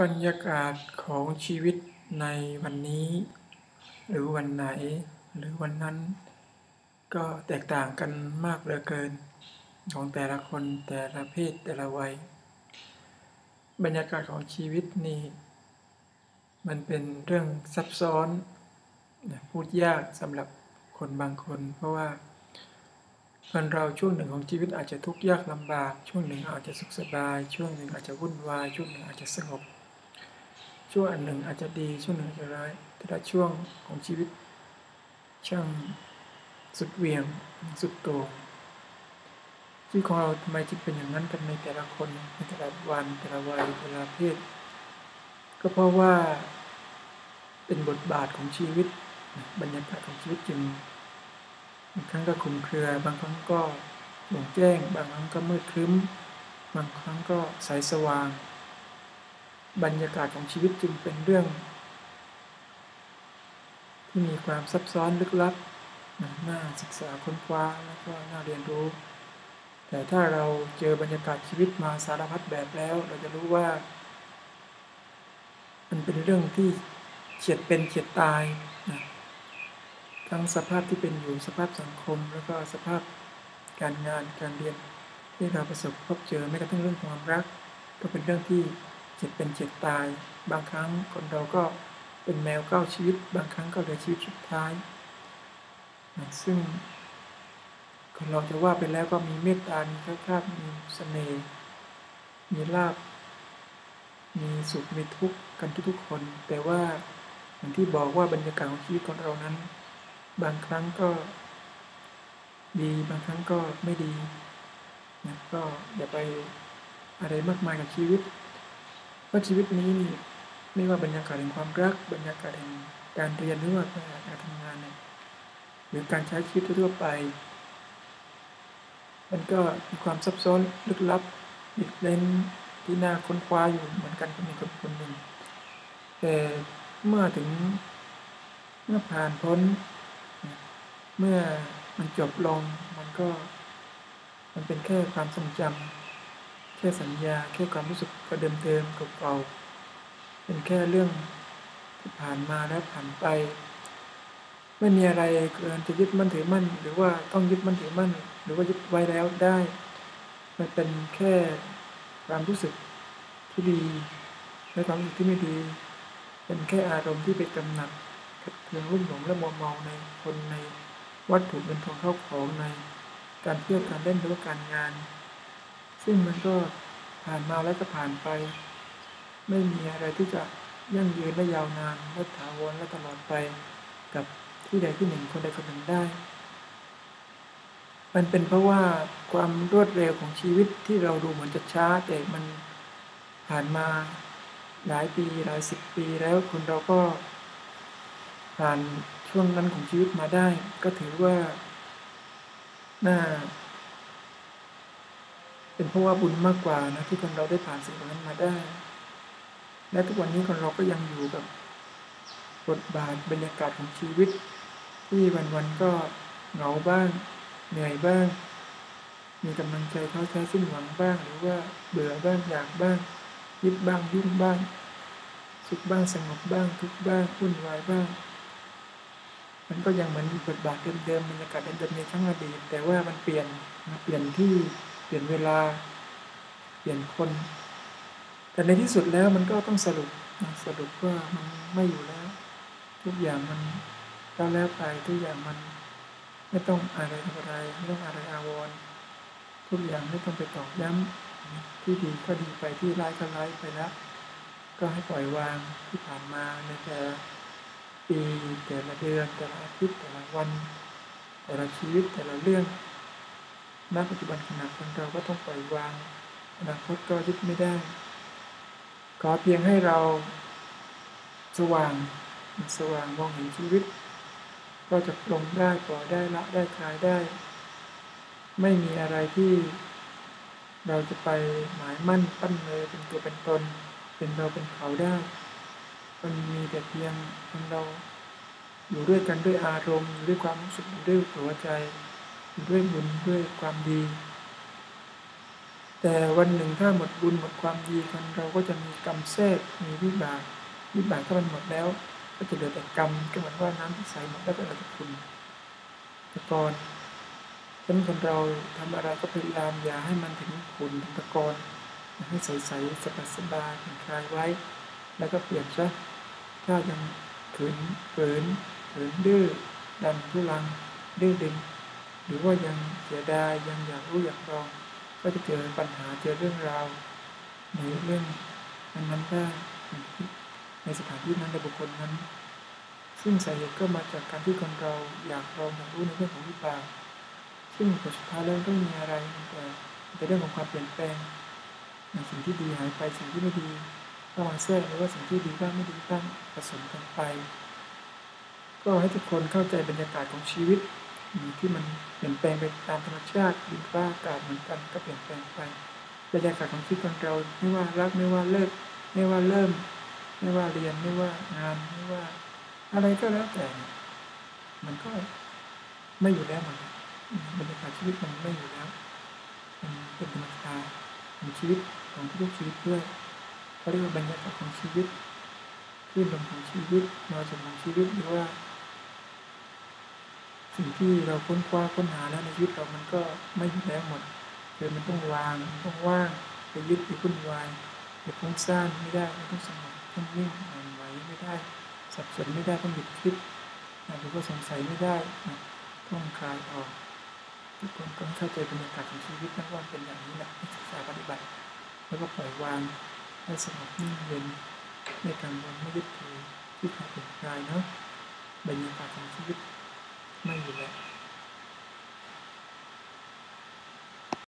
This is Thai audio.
บรรยากาศของชีวิตในวันนี้ หรือวันไหน หรือวันนั้น ก็แตกต่างกันมากเหลือเกิน ของแต่ละคนแต่ละเพศแต่ละวัย บรรยากาศของชีวิตนี่ มันเป็นเรื่องซับซ้อน พูดยากสำหรับคนบางคน เพราะว่าคนเราช่วงหนึ่งของชีวิตอาจจะทุกข์ยากลำบาก ช่วงหนึ่งอาจจะสุขสบาย ช่วงหนึ่งอาจจะวุ่นวาย ช่วงหนึ่งอาจจะสงบ ช่วงอันหนึ่งอาจจะดีช่วงหนึ่งอาจจะร้าย แต่ละช่วงของชีวิต ช่างสุดเวียงสุดโต่งชีวิตของเราทำไมจึงเป็นอย่างนั้นกันในแต่ละคนในแต่ละวันแต่ละวัยแต่ละเพศ ก็เพราะว่าเป็นบทบาทของชีวิตบรรยากาศของชีวิตจึงบางครั้งก็คุมเครือบางครั้งก็หลงแจ้ง บางครั้งก็มืดครึ้ม บางครั้งก็สายสว่าง บรรยากาศของชีวิตจึงเป็นเรื่อง ที่มีความซับซ้อนลึกลับน่าศึกษาค้นคว้าแล้วก็น่าเรียนรู้ แต่ถ้าเราเจอบรรยากาศชีวิตมาสารพัดแบบแล้ว เราจะรู้ว่า มันเป็นเรื่องที่เฉียดเป็นเฉียดตายนะทั้งสภาพที่เป็นอยู่สภาพสังคม แล้วก็สภาพการงานการเรียนที่เราประสบพบเจอไม่กระทั่งเรื่องความรัก ก็เป็นเรื่องที่ จ็บเป็นเจ็บตาย บางครั้งคนเราก็เป็นแมวเก้าชีวิต บางครั้งก็เหลือชีวิตสุดท้ายนะซึ่งคนเราจะว่าไปแล้วก็มีเมตตา มีข้าข้ามีเสน่ห์ มีลาบ มีสุข มีทุกข์กันทุกๆคน แต่ว่าอย่างที่บอกว่าบรรยากาศของชีวิตของเรานั้น บางครั้งก็ดี บางครั้งก็ไม่ดีนะก็อย่าไปอะไรมากมายกับชีวิต ว่าชีวิตนี้นี่ไม่ว่าบรรยากาศแห่งความรัก บรรยากาศแห่งการเรียนหรือว่าการทำงานเนี่ยหรือการใช้ชีวิตทั่วไป มันก็มีความซับซ้อนลึกลับดิบเล่นที่น่าค้นคว้าอยู่เหมือนกันกับมีคนคนหนึ่งแต่เมื่อถึงเมื่อผ่านพ้น เมื่อมันจบลงมันก็ มันเป็นแค่ความทรงจำ ค่สัญญาแค่ความรู้สึกก็เดิมๆเก่าๆเป็นแค่เรื่องที่ผ่านมาแล้วผ่านไป ไม่มีอะไรเกินจะยึดมั่นถือมั่น หรือว่าต้องยึดมั่นถือมั่น หรือว่ายึดไว้แล้วได้ มันเป็นแค่ความรู้สึกที่ดีและความรู้สึกที่ไม่ดี เป็นแค่อารมณ์ที่ไปกำหนัดเพียงรุ่มหลงและมัวเมาในคนในวัตถุเงินทองเข้าของในการเที่ยวการเล่นหรือการงาน ซึ่งมันก็ผ่านมาแล้วก็ผ่านไป ไม่มีอะไรที่จะยั่งยืนและยาวนานและถาวรและตลอดไปกับที่ใดที่หนึ่งคนใดคนหนึ่งได้ มันเป็นเพราะว่าความรวดเร็วของชีวิตที่เราดูเหมือนจะช้า แต่มันผ่านมาหลายปีหลายสิบปีแล้วคนเราก็ผ่านช่วงนั้นของชีวิตมาได้ ก็ถือว่า น่า เป็นเพราะว่าบุญมากกว่านะที่คนเราได้ผ่านสิ่งนั้นมาได้ และทุกวันนี้คนเราก็ยังอยู่กับบทบาทบรรยากาศของชีวิต ที่วันๆก็เหงาบ้าง เหนื่อยบ้าง มีกำลังใจท้อแท้สิ้นหวังบ้าง หรือว่าเบื่อบ้างอยากบ้าง ยึดบ้างยุ่งบ้าง สุขบ้างสงบบ้าง ทุกบ้างวุ่นวายบ้าง มันก็ยังเหมือนบทบาทเดิมๆบรรยากาศเดิมๆในครั้งอดีตแต่ว่ามันเปลี่ยนมาเปลี่ยนที่ ลี่ยนเวลา เปลี่ยนคน แต่ในที่สุดแล้วมันก็ต้องสรุปสรุปว่ามันไม่อยู่แล้ว ทุกอย่างมันแล้วแล้วไปทุกอย่างมันไม่ต้องอะไรอะไรไม่ต้องอะไรอาวรทุกอย่างไม่ต้องไปตอกย้ำที่ดีก็ดีไปที่ร้ายก็ร้ายไปแล้ว ก็ให้ปล่อยวางที่ผ่านมาในแต่ปีแต่ละเดือนแต่ละอาทิตย์แต่ละวัน แต่ละชีวิตแต่ละเรื่อง ณปัจจุบันขณะคนเราก็ต้องปล่อยวาง อนาคตก็ยึดไม่ได้ ขอเพียงให้เราสว่างสว่างมองเห็นชีวิต ก็จะลงได้ปล่อยได้ละได้คลายได้ ไม่มีอะไรที่เราจะไปหมายมั่นปั้นเลยเป็นตัวเป็นตน เป็นเราเป็นเขาได้มันมีแต่เพียงคนเราอยู่ด้วยกันด้วยอารมณ์ด้วยความรู้สึกด้วยหัวใจ ด้วยบุญด้วยความดี แต่วันหนึ่งถ้าหมดบุญหมดความดีคนเราก็จะมีกรรมแทรกมีวิบากวิบากถ้ามันหมดแล้ว ก็จะเหลือแต่กรรมก็เหมือนว่าน้ำที่ใสหมดแล้วก็เหลือแต่คุณตะกอนฉะนั้นคนเราทำอะไรก็พยายามอย่าให้มันถึงขุนตะกอนให้ใสๆสบายสบายคลายไว้ แล้วก็เปลี่ยนซะถ้ายังขืนเกินเขินดื้อดันทุลังดื้อดึง หรือว่ายังเสียดายยังอยากรู้อยากลอง ก็จะเจอปัญหาเจอเรื่องราวในเรื่องนั้นๆได้ในสถานที่นั้นในบุคคลนั้น ซึ่งสาเหตุก็มาจากการที่คนเราอยากลองอยากรู้ในเรื่องของวิบากซึ่งผลสุดท้ายแล้วไม่มีอะไรแต่แต่เรื่องของความเปลี่ยนแปลงสิ่งที่ดีหายไปสิ่งที่ไม่ดีก็มาแทรกหรือว่าสิ่งที่ดีบ้างไม่ดีบ้างผสมกันไป ก็ให้ทุกคนเข้าใจบรรยากาศของชีวิต ที่มันเปลี่ยนแปลงไปตามธรรมชาติดินฟ้าอากาศเหมือนกันก็เปลี่ยนแปลงไปบรรยากาศของชีวิตของเราไม่ว่ารักไม่ว่าเลิกไม่ว่าเริ่ม ไม่ว่าเรียนไม่ว่างานไม่ว่า อะไรก็แล้วแต่ มันก็ไม่อยู่แล้วมันบรรยากาศชีวิตมันไม่อยู่แล้วมันเป็นธรรมชาติของชีวิตของทุกชีวิตด้วยเขาเรียกว่าบรรยากาศของชีวิตคลื่นลมของชีวิตมรสุมของชีวิตหรือว่า สิ่งที่เราค้นคว้าค้นหาแล้วในชีวิตเรามันก็ไม่ยู่แล้วหมดคือมันต้องวางต้องว่างไปยึดไปคุ้นวายไปฟุ้งซ่านไม่ได้ไม่ต้องสงบต้องนิ่งอ่อนไหวไม่ได้ สับสนไม่ได้ต้องหยุดคิดหรือว่าสงสัยไม่ได้ต้องคลายออกทุกคนต้องเข้าใจบรรยากาศของชีวิตนักว่าเป็นอย่างนี้นะศึกษาปฏิบัติ แล้วก็ปล่อยวางให้สงบนิ่งเย็นในการวางไม่ยึดถือที่ขาดเป็นกายเนาะบรรยากาศของชีวิต ไม่อยู่แล้ว